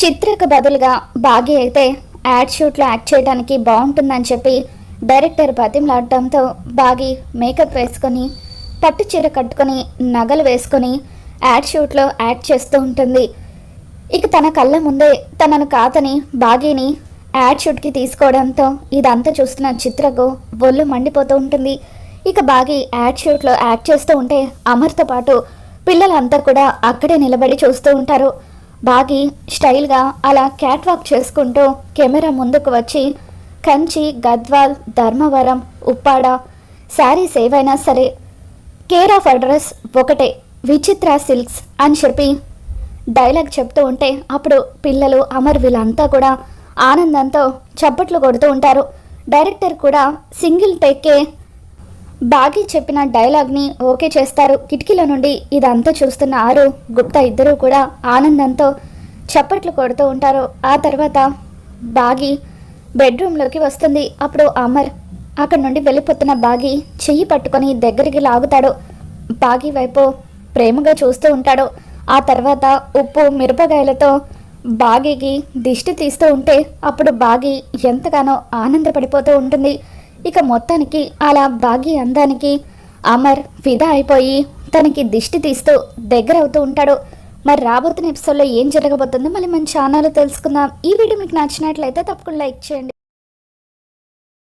చిత్రకు బదులుగా బాగి అయితే add షూట్లో act చేయడానికి బాగుంటుందని చెప్పి డైరెక్టర్ బతిమలాడటంతో బాగి మేకప్ వేసుకొని పట్టు చీర కట్టుకొని నగలు వేసుకొని యాడ్ షూట్లో యాక్ట్ చేస్తూ ఉంటుంది. ఇక తన కళ్ళ ముందే తనను కాతని బాగీని యాడ్ షూట్కి తీసుకోవడంతో ఇదంతా చూస్తున్న చిత్రకు ఒళ్ళు మండిపోతూ ఉంటుంది. ఇక బాగి యాడ్ షూట్లో యాక్ట్ చేస్తూ ఉంటే అమర్తో పాటు పిల్లలంతా కూడా అక్కడే నిలబడి చూస్తూ ఉంటారు. బాగి స్టైల్గా అలా క్యాట్ వాక్ చేసుకుంటూ కెమెరా ముందుకు వచ్చి కంచి గద్వాల్ ధర్మవరం ఉప్పాడ శారీస్ ఏవైనా సరే కేర్ ఆఫ్ అడ్రస్ ఒకటే విచిత్ర సిల్క్స్ అని చెప్పి డైలాగ్ చెప్తూ ఉంటే అప్పుడు పిల్లలు అమర్ వీళ్ళంతా కూడా ఆనందంతో చప్పట్లు కొడుతూ ఉంటారు. డైరెక్టర్ కూడా సింగిల్ టేక్కే బాగి చెప్పిన డైలాగ్ని ఓకే చేస్తారు. కిటికీల నుండి ఇదంతా చూస్తున్న ఆరు గుప్తా ఇద్దరూ కూడా ఆనందంతో చప్పట్లు కొడుతూ ఉంటారు. ఆ తర్వాత బాగి బెడ్రూమ్లోకి వస్తుంది. అప్పుడు అమర్ అక్కడి నుండి వెళ్ళిపోతున్న బాగి చెయ్యి పట్టుకొని దగ్గరికి లాగుతాడు. బాగి వైపు ప్రేమగా చూస్తూ ఉంటాడు. ఆ తర్వాత ఉప్పు మిరపకాయలతో బాగికి దిష్టి తీస్తూ ఉంటే అప్పుడు బాగి ఎంతగానో ఆనందపడిపోతూ ఉంటుంది. ఇక మొత్తానికి అలా బాగి అందానికి అమర్ ఫిదా అయిపోయి తనకి దిష్టి తీస్తూ దగ్గర అవుతూ ఉంటాడు. మరి రాబోతున్న ఎపిసోడ్లో ఏం జరగబోతుందో మళ్ళీ మన ఛానల్ తెలుసుకుందాం. ఈ వీడియో మీకు నచ్చినట్లయితే తప్పకుండా లైక్ చేయండి.